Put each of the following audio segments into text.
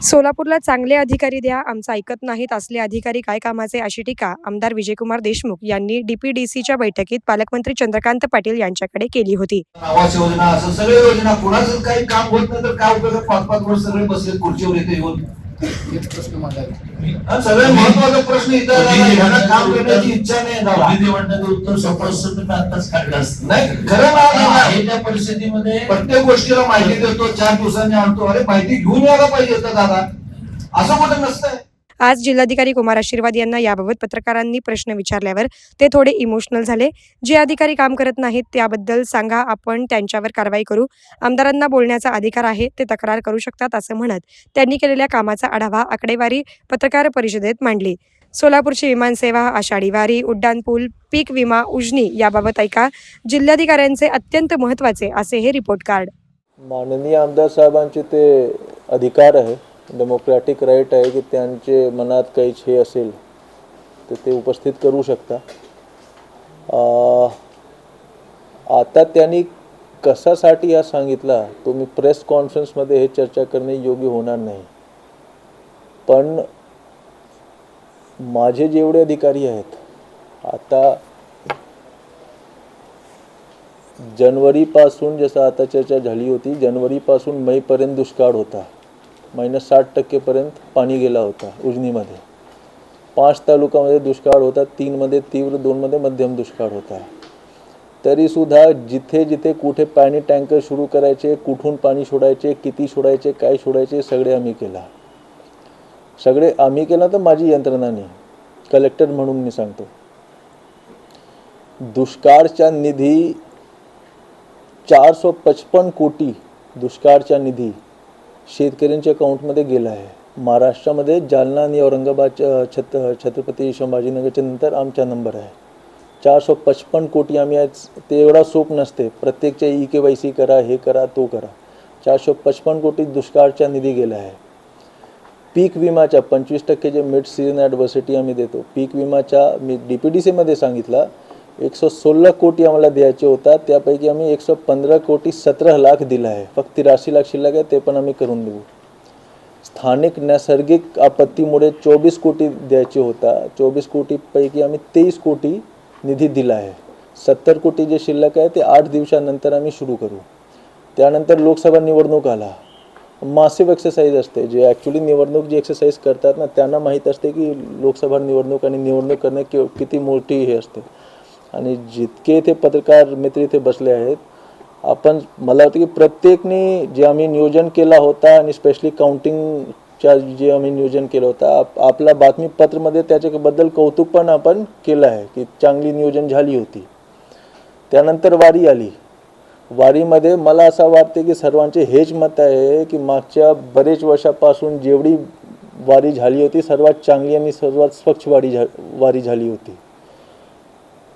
सोलापूरला चांगले अधिकारी द्या आमचं ऐकत नाहीत असले अधिकारी काय कामाचे अशी टीका आमदार विजयकुमार देशमुख यांनी डीपीडीसीच्या बैठकीत पालकमंत्री चंद्रकांत पाटील यांच्याकडे केली होती. आवास योजना असं सगळ्या योजना कोणाचं काही काम होत नाही तर काय उपयोग? पाच पाच वर्ष सगळे बसले खुर्चीवर येते येऊन. एक प्रश्न माझा आहे. हा, सगळ्यात महत्त्वाचा प्रश्न इथं काम करण्याची इच्छा नाही दादा. म्हणण्याचं उत्तर सोपं असतं तर मी आत्ताच काढलं असतं नाही खरं. आहे त्या परिस्थितीमध्ये प्रत्येक गोष्टीला माहिती देतो चार दिवसांनी आणतो अरे माहिती घेऊन यायला पाहिजे होतं दादा असं कुठं नसतंय आज जिल्हाधिकारी कुमार आशीर्वाद यांना याबाबत पत्रकारांनी प्रश्न विचारल्यावर ते थोडे इमोशनल झाले. जे अधिकारी काम करत नाहीत त्याबद्दल सांगा आपण त्यांच्यावर कारवाई करू. आमदारांना बोलण्याचा अधिकार आहे ते तक्रार करू शकतात असं म्हणत त्यांनी केलेल्या कामाचा आढावा आकडेवारी पत्रकार परिषदेत मांडली. सोलापूरची विमानसेवा आषाढी वारी उड्डाणपूल पीक विमा उजनी याबाबत ऐका. जिल्हाधिकाऱ्यांचे अत्यंत महत्त्वाचे असे हे रिपोर्ट कार्ड. माननीय आमदार साहेबांचे ते अधिकार आहे. डेमोक्रॅटिक राईट आहे की त्यांचे मनात काहीच हे असेल तर ते उपस्थित करू शकता. आता त्यांनी कशासाठी हा सांगितला तो मी प्रेस कॉन्फरन्समध्ये हे चर्चा करणे योग्य होणार नाही. पण माझे जेवढे अधिकारी आहेत आता जनवरीपासून जसं आता चर्चा झाली होती जनवरीपासून मेपर्यंत दुष्काळ होता. मायनस साठ टक्केपर्यंत पाणी गेला होता उजनीमध्ये. पाच तालुक्यामध्ये दुष्काळ होता तीनमध्ये तीव्र दोनमध्ये मध्यम दुष्काळ होता. तरीसुद्धा जिथे जिथे कुठे पाणी टँकर सुरू करायचे कुठून पाणी सोडायचे किती सोडायचे काय सोडायचे सगळे आम्ही केला. सगळे आम्ही केला तर माझी यंत्रणाने कलेक्टर म्हणून मी सांगतो. दुष्काळच्या निधी चार सो पचपन कोटी दुष्काळचा निधी शेतकऱ्यांच्या अकाउंटमध्ये गेला आहे. महाराष्ट्रामध्ये जालना आणि औरंगाबादच्या छत छत्रपती संभाजीनगरच्या नंतर आमचा नंबर आहे. चार सौ पचपन कोटी आम्ही आज ते एवढा सोप नसते. प्रत्येकच्या ई के वाय सी करा हे करा तो करा. चारशे पचपन कोटी दुष्काळच्या निधी गेला आहे. पीक विमाच्या पंचवीस टक्के जे मिड सीझन ॲडव्हर्सिटी आम्ही देतो. पीक विमाच्या मी डी पी डी सीमध्ये सांगितलं एकशे सोळा कोटी आम्हाला द्यायचे होता त्यापैकी आम्ही एकशे पंधरा कोटी सतरा लाख दिला आहे. फक्त तिराशी लाख शिल्लक आहे ते पण आम्ही करून देऊ स्थानिक नैसर्गिक आपत्तीमुळे चोवीस कोटी द्यायचे होता. चोवीस कोटीपैकी आम्ही तेवीस कोटी निधी दिला आहे. सत्तर कोटी जे शिल्लक आहे ते आठ दिवसानंतर आम्ही सुरू करू. त्यानंतर लोकसभा निवडणूक आला. मासिव एक्सरसाइज असते. जे ॲक्च्युली निवडणूक जी एक्सरसाइज करतात ना त्यांना माहीत असते की लोकसभा निवडणूक आणि निवडणूक करणे किती मोठी हे असते. आणि जितके इथे पत्रकार मित्र इथे बसले आहेत आपण मला वाटतं की प्रत्येकने जे आम्ही नियोजन केला होता आणि स्पेशली काउंटिंगच्या जे आम्ही नियोजन केलं होतं आप आपल्या बातमीपत्रमध्ये त्याच्याबद्दल कौतुक पण आपण केलं आहे की चांगली नियोजन झाली होती. त्यानंतर वारी आली. वारीमध्ये मला असं वाटते की सर्वांचे हेच मत आहे की मागच्या बरेच वर्षापासून जेवढी वारी झाली होती सर्वात चांगली आणि सर्वात स्वच्छ वारी झा वारी झाली होती.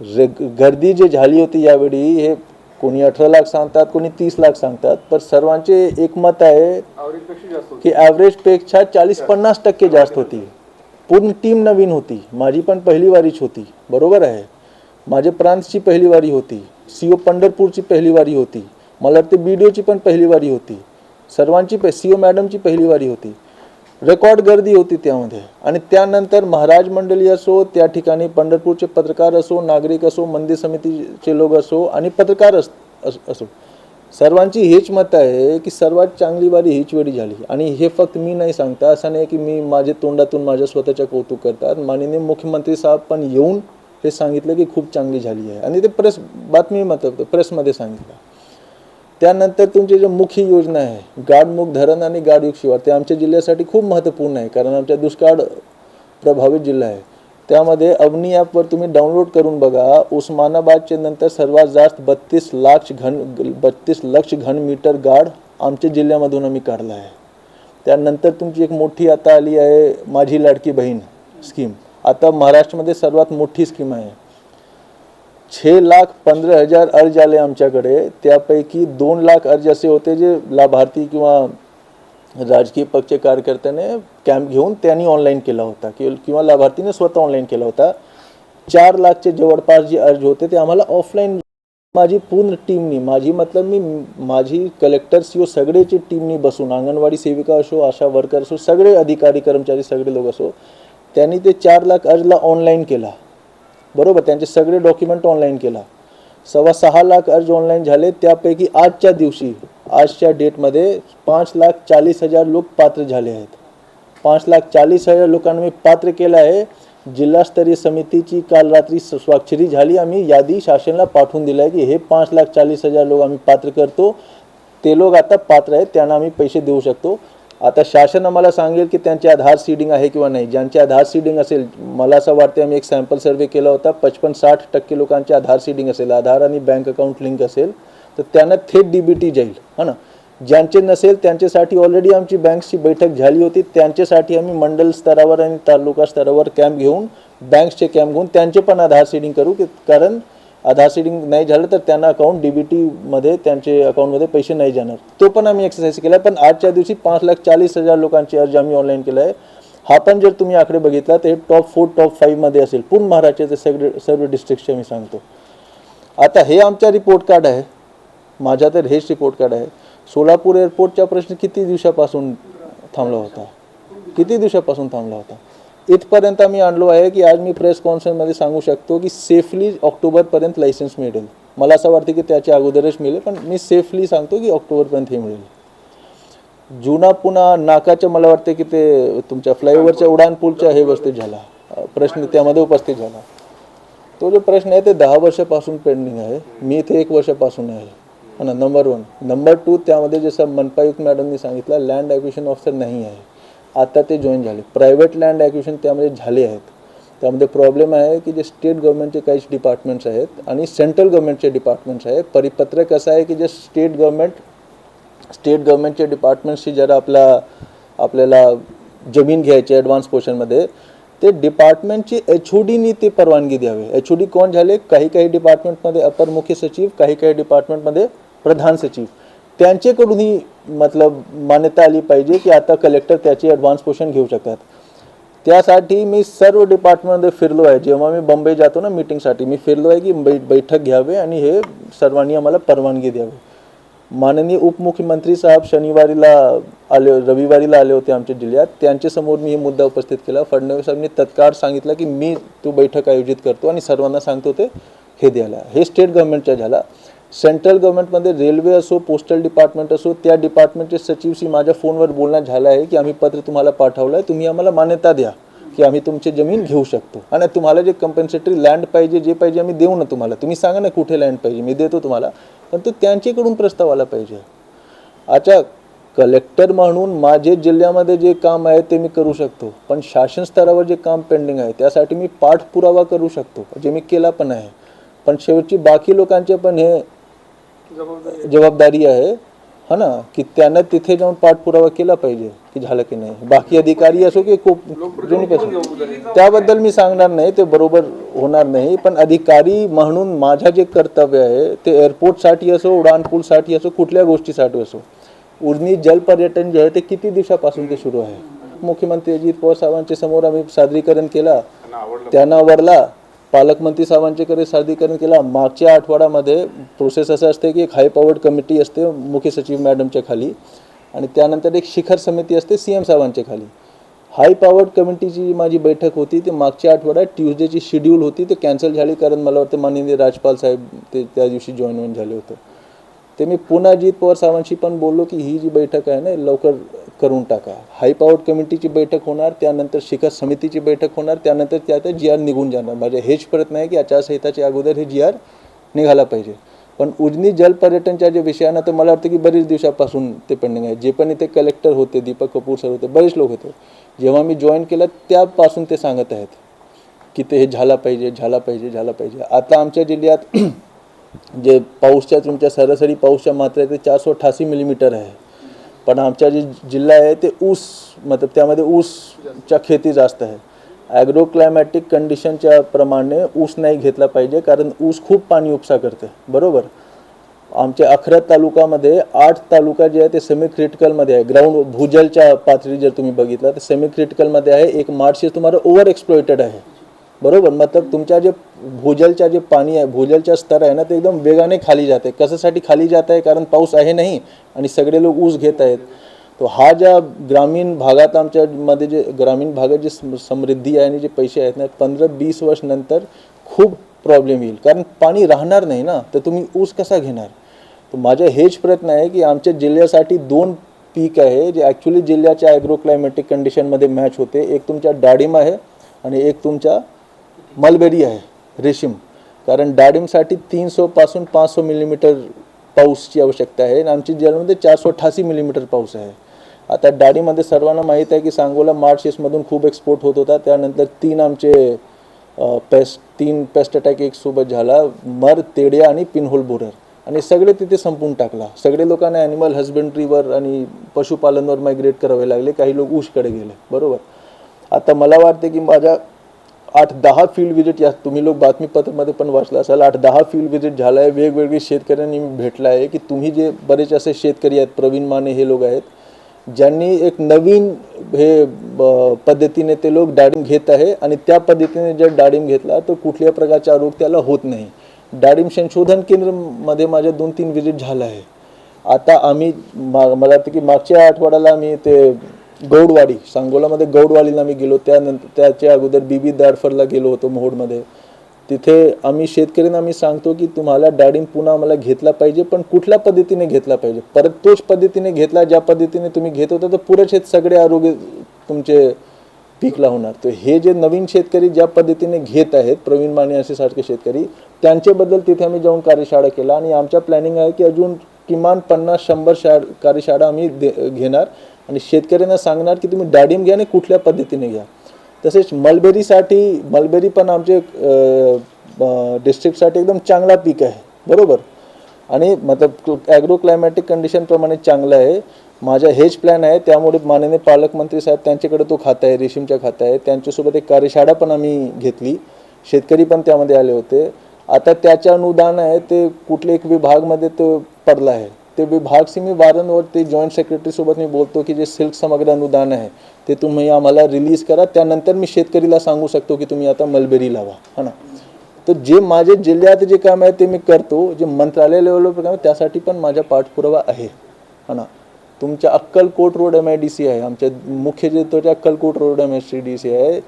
रे गर्दी जी झाली होती यावेळी हे कोणी अठरा लाख सांगतात कोणी तीस लाख सांगतात पण सर्वांचे एकमत आहे की ॲव्हरेजपेक्षा चाळीस पन्नास टक्के जास्त होती. पूर्ण टीम नवीन होती. माझी पण पहिली वारीच होती. बरोबर आहे. माझे प्रांतची पहिली वारी होती. सी ओ पंढरपूरची पहिली वारी होती. मला वाटते बी डी ओची पण पहिली वारी होती. सर्वांची प सी ओ मॅडमची पहिली वारी होती. रेकॉर्ड गर्दी होती त्यामध्ये. आणि त्यानंतर महाराज मंडळी असो त्या ठिकाणी पंढरपूरचे पत्रकार असो नागरिक असो मंदिर समितीचे लोक असो आणि पत्रकार अस असो सर्वांची हेच मत आहे की सर्वात चांगली वारी हीच वेळी झाली. आणि हे फक्त मी नाही सांगता असं नाही की मी माझे तोंडातून माझ्या स्वतःच्या कौतुक करतात. माननीय मुख्यमंत्री साहेब पण येऊन हे सांगितलं की खूप चांगली झाली आहे. आणि ते प्रेस बातमी मत प्रेसमध्ये सांगितलं. त्यानंतर तुमची जे मुख्य योजना आहे गाडमुख धरण आणि गाडयुग शिवार ते आमच्या जिल्ह्यासाठी खूप महत्त्वपूर्ण आहे कारण आमच्या दुष्काळ प्रभावित जिल्हा आहे. त्यामध्ये अवनी ॲपवर तुम्ही डाउनलोड करून बघा उस्मानाबादचे नंतर सर्वात जास्त बत्तीस लाख घन बत्तीस लक्ष घन मीटर गाड आमच्या जिल्ह्यामधून आम्ही काढला आहे. त्यानंतर तुमची एक मोठी आता आली आहे माझी लाडकी बहीण स्कीम आता महाराष्ट्रामध्ये सर्वात मोठी स्कीम आहे. छे लाख पंधरा हजार अर्ज आले आमच्याकडे. त्यापैकी दोन लाख अर्ज असे होते जे लाभार्थी किंवा राजकीय पक्ष कार्यकर्त्याने कॅम्प घेऊन त्यांनी ऑनलाईन केला होता. कि- किंवा लाभार्थीने स्वतः ऑनलाईन केला होता. चार लाखचे जवळपास जे अर्ज होते ते आम्हाला ऑफलाईन माझी पूर्ण टीमनी माझी मतलब मी माझी कलेक्टर सी ओ सगळेची टीमनी बसून अंगणवाडी सेविका असो आशा वर्कर असो सगळे अधिकारी कर्मचारी सगळे लोक असो त्यांनी ते चार लाख अर्जला ऑनलाईन केला. बरोबर त्यांचे सगळे डॉक्युमेंट ऑनलाईन केला. सव्वा सहा लाख अर्ज ऑनलाईन झाले त्यापैकी आजच्या दिवशी आजच्या डेटमध्ये पाच लाख चाळीस हजार लोक पात्र झाले आहेत. पाच लाख चाळीस हजार लोकांना मी पात्र केलं आहे. जिल्हास्तरीय समितीची काल रात्री स्वाक्षरी झाली. आम्ही यादी शासनाला पाठवून दिलं आहे की हे पाच लाख चाळीस हजार लोक आम्ही पात्र करतो. ते लोक आता पात्र आहेत त्यांना आम्ही पैसे देऊ शकतो. आता शासन आम्हाला सांगेल की त्यांचे आधार सीडिंग आहे किंवा नाही. ज्यांचे आधार सीडिंग असेल मला असं वाटते आम्ही एक सॅम्पल सर्वे केला होता. पचपन साठ टक्के लोकांचे आधार सीडिंग असेल. आधार आणि बँक अकाउंट लिंक असेल तर त्यांना थेट डी बी टी जाईल. हा ना? ज्यांचे नसेल त्यांच्यासाठी ऑलरेडी आमची बँक्सची बैठक झाली होती. त्यांच्यासाठी आम्ही मंडल स्तरावर आणि तालुका स्तरावर कॅम्प घेऊन बँक्सचे कॅम्प घेऊन त्यांचे पण आधार सीडिंग करू की कारण आधार सीडिंग नाही झालं तर त्यांना अकाउंट डी बी टीमध्ये त्यांचे अकाउंटमध्ये पैसे नाही जाणार. तो पण आम्ही एक्सरसाइज केला पण आजच्या दिवशी पाच लाख चाळीस हजार लोकांची अर्ज आम्ही ऑनलाईन केला आहे. हा पण जर तुम्ही आकडे बघितला तर हे टॉप फोर टॉप फाईव्हमध्ये असेल. पूर्ण महाराष्ट्राचे सगळे सर्व डिस्ट्रिक्टचे मी सांगतो. आता हे आमचा रिपोर्ट कार्ड आहे. माझा तर हेच रिपोर्ट कार्ड आहे. सोलापूर एअरपोर्टचा प्रश्न किती दिवसापासून थांबला होता? किती दिवसापासून थांबला होता? इथपर्यंत आम्ही आणलो आहे की आज मी प्रेस कॉन्फरन्समध्ये सांगू शकतो की सेफली ऑक्टोबरपर्यंत लायसन्स मिळेल. मला असं वाटतं की त्याच्या अगोदरच मिळेल पण मी सेफली सांगतो की ऑक्टोबरपर्यंत हे मिळेल. जुना पुन्हा नाकाच्या मला वाटतं की ते तुमच्या फ्लायओव्हरच्या उड्डाणपूलच्या हे वस्तू झाला. प्रश्न त्यामध्ये उपस्थित झाला. तो जो प्रश्न आहे ते दहा वर्षापासून पेंडिंग आहे. मी इथे एक वर्षापासून आहे. हा ना नंबर वन नंबर टू त्यामध्ये जसं मनपायुक्त मॅडमनी सांगितलं लँड ॲक्विशन ऑफिसर नाही आहे. आता ते जॉईन झाले. प्रायव्हेट लँड ॲक्विशन त्यामध्ये झाले आहेत. त्यामध्ये प्रॉब्लेम आहे की जे स्टेट गव्हर्नमेंटचे काही डिपार्टमेंट्स आहेत आणि सेंट्रल गव्हर्नमेंटचे डिपार्टमेंट्स आहे परिपत्रक असं आहे की जे स्टेट गव्हर्नमेंट स्टेट गव्हर्नमेंटचे डिपार्टमेंट्सची जरा आपला आपल्याला जमीन घ्यायची ॲडव्हान्स पोर्शनमध्ये ते डिपार्टमेंटची एच ओ डीनी ते परवानगी द्यावे. एच ओ डी कोण झाले? काही काही डिपार्टमेंटमध्ये अपर मुख्य सचिव काही काही डिपार्टमेंटमध्ये प्रधान सचिव. त्यांच्याकडूनही मतलब मान्यता आली पाहिजे की आता कलेक्टर त्याची ॲडव्हान्स पोर्शन घेऊ शकतात. त्यासाठी मी सर्व डिपार्टमेंटमध्ये फिरलो आहे. जेव्हा मी बंबई जातो ना मीटिंगसाठी मी फिरलो आहे की बै बैठक घ्यावे आणि हे सर्वांनी आम्हाला परवानगी द्यावी. माननीय उपमुख्यमंत्री साहेब शनिवारीला आले रविवारीला आले होते आमच्या जिल्ह्यात. त्यांच्यासमोर मी हे मुद्दा उपस्थित केला. फडणवीस साहेबांनी तत्काळ सांगितलं की मी तो बैठक आयोजित करतो आणि सर्वांना सांगतो ते हे द्यायला. हे स्टेट गव्हर्नमेंटच्या झाला. सेंट्रल गव्हर्नमेंटमध्ये रेल्वे असो पोस्टल डिपार्टमेंट असो त्या डिपार्टमेंटचे सचिवशी माझ्या फोनवर बोलणं झालं आहे की आम्ही पत्र तुम्हाला पाठवलं आहे तुम्ही आम्हाला मान्यता द्या की आम्ही तुमची जमीन घेऊ शकतो. आणि तुम्हाला जे कंपन्सेटरी लँड पाहिजे जे पाहिजे आम्ही देऊ ना तुम्हाला. तुम्ही सांगा ना कुठे लँड पाहिजे मी देतो तुम्हाला. पण तो त्यांच्याकडून प्रस्ताव आला पाहिजे. अच्छा कलेक्टर म्हणून माझे जिल्ह्यामध्ये जे काम आहे ते मी करू शकतो. पण शासन स्तरावर जे काम पेंडिंग आहे त्यासाठी मी पाठपुरावा करू शकतो जे मी केला पण आहे. पण शेवटची बाकी लोकांचे पण हे जबाबदारी आहे. हा ना? की त्यांना तिथे जाऊन पाठपुरावा केला पाहिजे की झालं की नाही? बाकी अधिकारी असो की खूप जुनी असो त्याबद्दल मी सांगणार नाही ते बरोबर होणार नाही पण अधिकारी म्हणून माझं जे कर्तव्य आहे ते एअरपोर्टसाठी असो उड्डाणपूलसाठी असो कुठल्या गोष्टीसाठी असो उर्नी जल पर्यटन जे आहे ते किती दिवसापासून ते सुरू आहे? मुख्यमंत्री अजित पवार साहेबांच्या समोर आम्ही सादरीकरण केला त्यांना आवडला पालकमंत्री साहेबांच्याकडे सादरीकरण केला? मागच्या आठवड्यामध्ये प्रोसेस असं असते की एक हाय पॉवर्ड कमिटी असते मुख्य सचिव मॅडमच्या खाली. आणि त्यानंतर एक शिखर समिती असते सी एम साहेबांच्या खाली. हाय पॉवर्ड कमिटीची जी माझी बैठक होती ते मागच्या आठवड्यात ट्युजडेची शेड्यूल होती ते कॅन्सल झाली. कारण मला वाटतं माननीय राजपाल साहेब ते त्या दिवशी जॉईन होऊन झाले होते. ते मी पुन्हा अजित पवार साहेबांशी पण बोललो की ही जी बैठक आहे ना लवकर करून टाका. हाय कमिटीची बैठक होणार त्यानंतर शिखर समितीची बैठक होणार त्यानंतर त्यात जी आर निघून जाणार. माझ्या हेच प्रयत्न आहे की आचारसंहिताच्या अगोदर हे जी आर निघाला पाहिजे. पण उजनी जल पर्यटनच्या जे विषयानं तर मला वाटतं की बरेच दिवसापासून ते पेंडिंग आहे. जे पण इथे कलेक्टर होते दीपक कपूर सर होते बरेच लोक होते. जेव्हा मी जॉईन केलं त्यापासून ते सांगत आहेत की ते हे झाला पाहिजे झाला पाहिजे झाला पाहिजे. आता आमच्या जिल्ह्यात जे पाऊसच्या तुमच्या सरासरी पाऊसच्या मात्रा आहे ते चारशे अठ्ठासी मिलीमीटर आहे. पण आमचा जे जिल्हा आहे ते ऊस मतलब त्यामध्ये ऊसच्या खेती जास्त आहे. ॲग्रो क्लायमॅटिक कंडिशनच्या प्रमाणे ऊस नाही घेतला पाहिजे कारण ऊस खूप पाणी उपसा करते. बरोबर? आमच्या अखरत तालुकामध्ये आठ तालुका जे आहे ते सेमी क्रिटिकलमध्ये आहे. ग्राउंड भूजलच्या पातळी जर तुम्ही बघितलं तर सेमी क्रिटिकलमध्ये आहे. एक मार्च तुम्हाला ओव्हर एक्सप्लॉइटेड आहे. बरोबर मतलब तुमच्या जे भूजलच्या जे पाणी आहे भूजलच्या स्तर आहे ना ते एकदम वेगाने खाली जात. आहे कशासाठी खाली जात आहे? कारण पाऊस आहे नाही आणि सगळे लोक ऊस घेत आहेत. तो हा ज्या ग्रामीण भागात आमच्या मध्ये जे ग्रामीण भागात जे समृद्धी आहे आणि जे पैसे आहेत ना पंधरा वीस वर्ष नंतर खूप प्रॉब्लेम येईल. कारण पाणी राहणार नाही ना तर तुम्ही ऊस कसा घेणार? तर माझा हेच प्रयत्न आहे की आमच्या जिल्ह्यासाठी दोन पीक आहे जे ॲक्च्युली जिल्ह्याच्या ॲग्रो क्लायमॅटिक कंडिशनमध्ये मॅच होते. एक तुमच्या डाळिंब आहे आणि एक तुमच्या मलबेरी आहे रेशीम. कारण डाळिंबसाठी पाच सौ मिलीमीटर पाऊसची आवश्यकता आहे. आणि आमची जिल्ह्यामध्ये चारशे अठ्ठासी मिलीमीटर पाऊस आहे. आता डाळीमध्ये सर्वांना माहीत आहे की सांगोला मार्चेसमधून खूप एक्सपोर्ट होत होता. त्यानंतर तीन आमचे पेस्ट तीन पेस्ट अटॅक एक सोबत झाला. मर तेड्या आणि पिनहोल बोरर आणि सगळे तिथे संपून टाकला. सगळे लोकांना ॲनिमल हजबेंड्रीवर आणि पशुपालनवर मायग्रेट करावे लागले. काही लोक ऊसकडे गेले. बरोबर? आता मला वाटते की माझ्या आठ दहा फील्ड विजिट या तुम्ही लोक बातमीपत्रामध्ये पण वाचलं असाल आठ दहा फील्ड विजिट झालं आहे वेगवेगळे शेतकऱ्यांनी भेटला भेटलं आहे की तुम्ही जे बरेच असे शेतकरी आहेत प्रवीण माने हे लोक आहेत ज्यांनी एक नवीन हे ब- पद्धतीने ते लोक डाळिंब घेत आहे आणि त्या पद्धतीने जर डाळिंब घेतला तर कुठल्या प्रकारचा रोग त्याला होत नाही. डाळिंब संशोधन केंद्रमध्ये माझ्या दोन तीन व्हिजिट झालं आहे आता आम्ही मा मला वाटतं की मागच्या आठवड्याला आम्ही ते गौडवाडी सांगोलामध्ये गौडवाडीला मी गेलो. त्यानंतर त्याच्या अगोदर बीबी दाडफरला गेलो होतो मोहोडमध्ये. तिथे आम्ही शेतकऱ्यांना आम्ही सांगतो की तुम्हाला डाळिंब पुन्हा आम्हाला घेतला पाहिजे पण कुठल्या पद्धतीने घेतला पाहिजे? परत तोच पद्धतीने घेतला ज्या पद्धतीने तुम्ही घेत होता तर पुरेच हे सगळे आरोग्य तुमचे पीकला होणार तर हे जे नवीन शेतकरी ज्या पद्धतीने घेत आहेत प्रवीण माने असे सारखे शेतकरी त्यांच्याबद्दल तिथे आम्ही जाऊन कार्यशाळा केला. आणि आमच्या प्लॅनिंग आहे की अजून किमान पन्नास शंभर शा कार्यशाळा आम्ही दे घेणार. आणि शेतकऱ्यांना सांगणार की तुम्ही डाळिंब घ्या आणि कुठल्या पद्धतीने घ्या. तसेच मलबेरीसाठी मलबेरी पण आमचे डिस्ट्रिक्टसाठी एकदम चांगला पीक आहे. बरोबर? आणि मतलब ॲग्रो क्लायमॅटिक कंडिशनप्रमाणे चांगलं आहे. माझा हेच प्लॅन आहे. त्यामुळे माननीय पालकमंत्री साहेब त्यांच्याकडे तो खाता आहे रेशीमच्या खाता आहे. त्यांच्यासोबत एक कार्यशाळा पण आम्ही घेतली. शेतकरी पण त्यामध्ये आले होते. आता त्याचे अनुदान आहे ते कुठले एक विभागमध्ये तो पडला आहे. ते विभागशी मी वारंवार ते जॉईंट सेक्रेटरीसोबत मी बोलतो की जे सिल्क समग्र अनुदान आहे ते तुम्ही आम्हाला रिलीज करा. त्यानंतर मी शेतकरीला सांगू शकतो की तुम्ही आता मलबेरी लावा हा ना? तर जे माझे जिल्ह्यात जे काम आहे ते मी करतो. जे मंत्रालय लेवलवर काम आहे त्यासाठी पण माझा पाठपुरावा आहे हा ना? तुमच्या Akkalkot road M I D C आहे. आमच्या मुख्य जे तो Akkalkot road M I D C आहे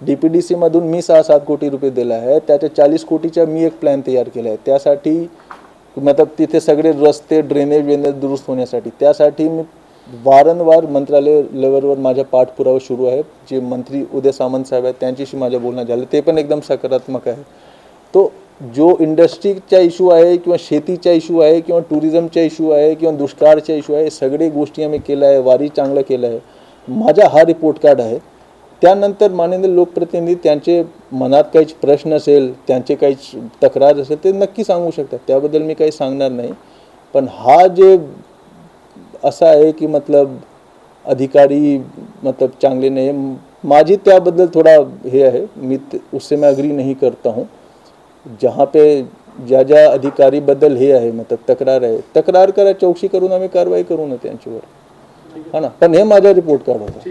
डी पी डी सीमधून मी सहा सात कोटी रुपये दिला आहे त्याच्या चाळीस कोटीचा मी एक प्लॅन तयार केला आहे. त्यासाठी मतलब तिथे सगळे रस्ते ड्रेनेज वेनेज दुरुस्त होण्यासाठी. त्यासाठी मी वारंवार मंत्रालय लेवलवर माझा पाठपुरावा सुरू आहे. जे मंत्री उदय सामंत साहेब आहेत त्यांच्याशी माझं बोलणं झालं. ते पण एकदम सकारात्मक आहे. तो जो इंडस्ट्रीचा इश्यू आहे किंवा शेतीचा इश्यू आहे किंवा टुरिझमचा इश्यू आहे किंवा दुष्काळाचा इश्यू आहे सगळे गोष्टी आम्ही केल्या आहे. वारी चांगलं केलं आहे. माझा हा रिपोर्ट कार्ड आहे. त्यानंतर माननीय लोकप्रतिनिधी त्यांचे मनात काही प्रश्न असेल त्यांचे काही तक्रार असेल ते नक्की सांगू शकतात. त्याबद्दल मी काही सांगणार नाही. पण हा जे असा आहे की मतलब अधिकारी मतलब चांगले नाही माझी त्याबद्दल थोड़ा हे आहे. मी ते- उससे मैं अग्री नहीं करता हूँ. जहाँ पे ज्या ज्या अधिकारीबद्दल हे आहे मतलब तक्रार आहे तक्रार करा चौकशी करून आम्ही कारवाई करू ना त्यांच्यावर. हा ना? पण हे माझा रिपोर्ट कार्ड होता.